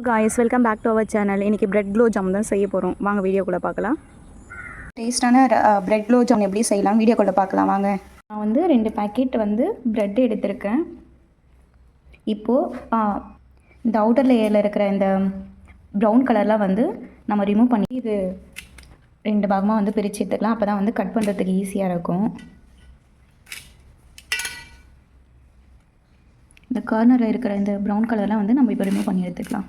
Guys welcome back to our channel இன்றைக்கி bread glow jam தான் செய்ய போகிறோம் வாங்க வீடியோக்குள்ளே பார்க்கலாம். டேஸ்டான பிரெட் க்ளோ ஜாம் எப்படி செய்யலாம்? வீடியோக்குள்ளே பார்க்கலாம் வாங்க. நான் வந்து ரெண்டு பேக்கெட் வந்து பிரெட் எடுத்திருக்கேன். இப்போது இந்த அவுட்டர் லேயரில் இருக்கிற இந்த ப்ரௌன் கலர்லாம் வந்து நம்ம ரிமூவ் பண்ணி இது ரெண்டு பாகமாக வந்து பிரித்து எடுத்துக்கலாம். அப்போ தான் வந்து கட் பண்ணுறதுக்கு ஈஸியாக இருக்கும். இந்த கார்னரில் இருக்கிற இந்த ப்ரௌன் கலர்லாம் வந்து நம்ம இப்போ ரிமூவ் பண்ணி எடுத்துக்கலாம்.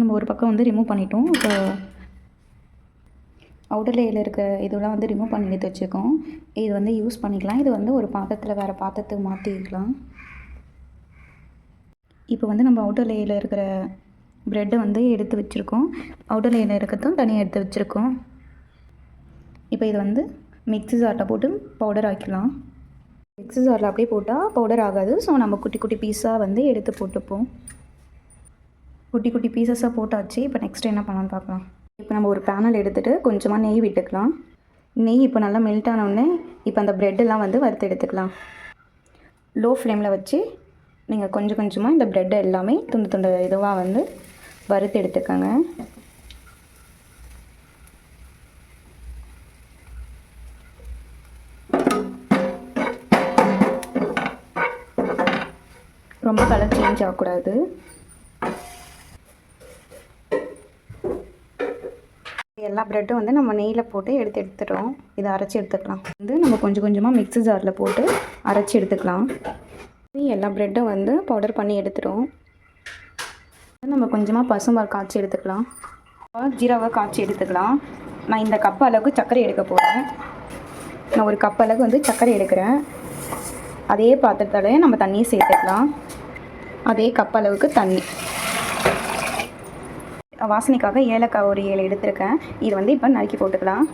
நம்ம ஒரு பக்கம் வந்து ரிமூவ் பண்ணிட்டோம். இப்போ அவுட்டர் லேயில் இருக்க இதெல்லாம் வந்து ரிமூவ் பண்ணி எடுத்து வச்சுருக்கோம். இது வந்து யூஸ் பண்ணிக்கலாம். இது வந்து ஒரு பாத்திரத்தில் வேறு பாத்திரத்துக்கு மாற்றிக்கலாம் இப்போ வந்து நம்ம அவுட்டர் லேயில் இருக்கிற ப்ரெட்டை வந்து எடுத்து வச்சுருக்கோம். அவுட்டர் லேயில் இருக்கிறதும் தனியாக எடுத்து வச்சுருக்கோம். இப்போ இது வந்து மிக்ஸி ஜாரில் போட்டு பவுடர் ஆக்கிக்கலாம் மிக்ஸி ஜாரில் அப்படியே போட்டால் பவுடர் ஆகாது. ஸோ நம்ம குட்டி குட்டி பீஸாக வந்து எடுத்து போட்டுப்போம். குட்டி குட்டி பீசஸாக போட்டாச்சு. இப்போ நெக்ஸ்ட் என்ன பண்ணலான்னு பார்க்கலாம் இப்போ நம்ம ஒரு பேனல் எடுத்துகிட்டு கொஞ்சமாக நெய் விட்டுக்கலாம். நெய் இப்போ நல்லா மெல்ட் ஆனவுடனே இப்போ அந்த ப்ரெட்டெல்லாம் வந்து வறுத்து எடுத்துக்கலாம். லோ ஃப்ளேமில் வச்சு நீங்கள் கொஞ்சம் கொஞ்சமாக இந்த ப்ரெட்டை எல்லாமே துண்டு துண்டு இதுவாக வந்து வறுத்து எடுத்துக்கோங்க. ரொம்ப கலர் சேஞ்ச் ஆகக்கூடாது. எல்லா ப்ரெட்டும் வந்து நம்ம நெய்யில் போட்டு எடுத்து எடுத்துட்டோம். இதை அரைச்சி எடுத்துக்கலாம். வந்து நம்ம கொஞ்சம் கொஞ்சமாக மிக்ஸி ஜாரில் போட்டு அரைச்சி எடுத்துக்கலாம். எல்லா ப்ரெட்டும் வந்து பவுடர் பண்ணி எடுத்துட்டோம். நம்ம கொஞ்சமாக பசும்பால் காய்ச்சி எடுத்துக்கலாம். ஜீராவை காய்ச்சி எடுத்துக்கலாம். நான் இந்த கப் அளவுக்கு சர்க்கரை எடுக்க போகிறேன் நான் ஒரு கப் அளவுக்கு வந்து சர்க்கரை எடுக்கிறேன். அதே பாத்திரத்தாலே நம்ம தண்ணியை சேர்த்துக்கலாம். அதே கப் அளவுக்கு தண்ணி. வாசனைக்காக ஏலக்காய் ஒரு ஏழு எடுத்திருக்கேன். இது வந்து இப்போ நறுக்கி போட்டுக்கலாம்.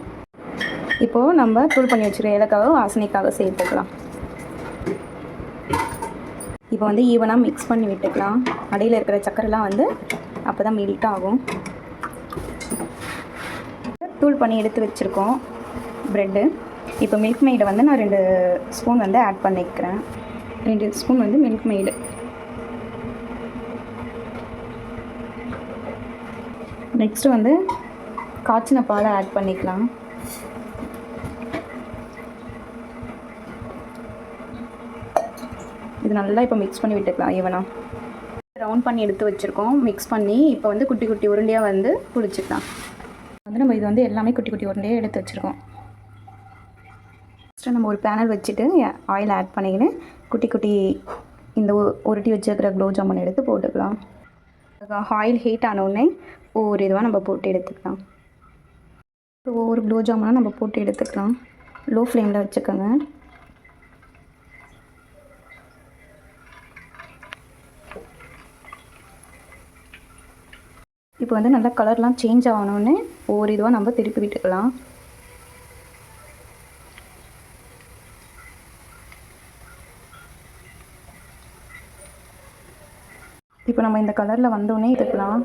இப்போது நம்ம தூள் பண்ணி வச்சுருக்க ஏலக்காவை வாசனைக்காக சேர்த்துக்கலாம். இப்போ வந்து ஈவனாக மிக்ஸ் பண்ணி விட்டுக்கலாம். அடியில் இருக்கிற சக்கரைலாம் வந்து அப்போ தான் மெல்ட் ஆகும். தூள் பண்ணி எடுத்து வச்சுருக்கோம் ப்ரெட்டு இப்போ மில்க் மெய்டை வந்து நான் ரெண்டு ஸ்பூன் வந்து ஆட் பண்ணிக்கிறேன். ரெண்டு ஸ்பூன் வந்து மில்க் மெய்டு நெக்ஸ்ட்டு வந்து காய்ச்சின பாலை ஆட் பண்ணிக்கலாம். இது நல்லா இப்போ மிக்ஸ் பண்ணி விட்டுக்கலாம் ஈவனா. ரவுண்ட் பண்ணி எடுத்து வச்சுருக்கோம். மிக்ஸ் பண்ணி இப்போ வந்து குட்டி குட்டி உருண்டையாக வந்து குளிச்சிக்கலாம் வந்து நம்ம இது வந்து எல்லாமே குட்டி குட்டி உருண்டையாக எடுத்து வச்சுருக்கோம். ஃபஸ்ட்டு நம்ம ஒரு பேனல் வச்சுட்டு ஆயில் ஆட் பண்ணிக்கின்னு குட்டி குட்டி இந்த உருட்டி வச்சுருக்கிற குலோப் ஜாமுன் எடுத்து போட்டுக்கலாம். ஆயில் ஹீட் ஆனோடனே ஒவ்வொரு இதுவாக நம்ம போட்டு எடுத்துக்கலாம். ஒவ்வொரு குலோ ஜாமுனாக நம்ம போட்டு எடுத்துக்கலாம். லோ ஃப்ளேமில் வச்சுக்கோங்க. இப்போ வந்து நல்லா கலர்லாம் சேஞ்ச் ஆகணும்னு ஒவ்வொரு இதுவாக நம்ம திருப்பி விட்டுக்கலாம். இப்போ நம்ம இந்த கலரில் வந்தோடனே எடுக்கலாம்.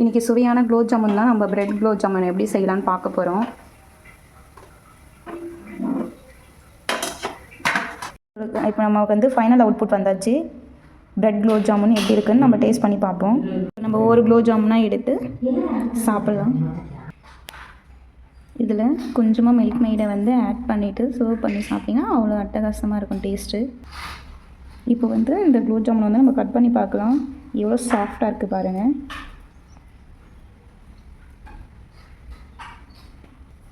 இன்றைக்கி சுவையான குலோப் ஜாமுன் தான். நம்ம பிரெட் குலோப் ஜாமுன் எப்படி செய்யலான்னு பார்க்க போகிறோம் இப்போ நம்ம வந்து ஃபைனல் அவுட்புட் வந்தாச்சு. பிரெட் குலோப் ஜாமுன் எப்படி இருக்குன்னு நம்ம டேஸ்ட் பண்ணி பார்ப்போம். நம்ம ஒரு குலோப் ஜாமுனாக எடுத்து சாப்பிட்லாம். இதில் கொஞ்சமாக மில்க் மெய்டை வந்து ஆட் பண்ணிவிட்டு சர்வ் பண்ணி சாப்பிட்டிங்கன்னா அவ்வளோ அட்டகாசமாக இருக்கும் டேஸ்ட்டு இப்போ வந்து இந்த குலோப் ஜாமுன் வந்து நம்ம கட் பண்ணி பார்க்கலாம். எவ்வளோ சாஃப்டாக இருக்குது பாருங்கள்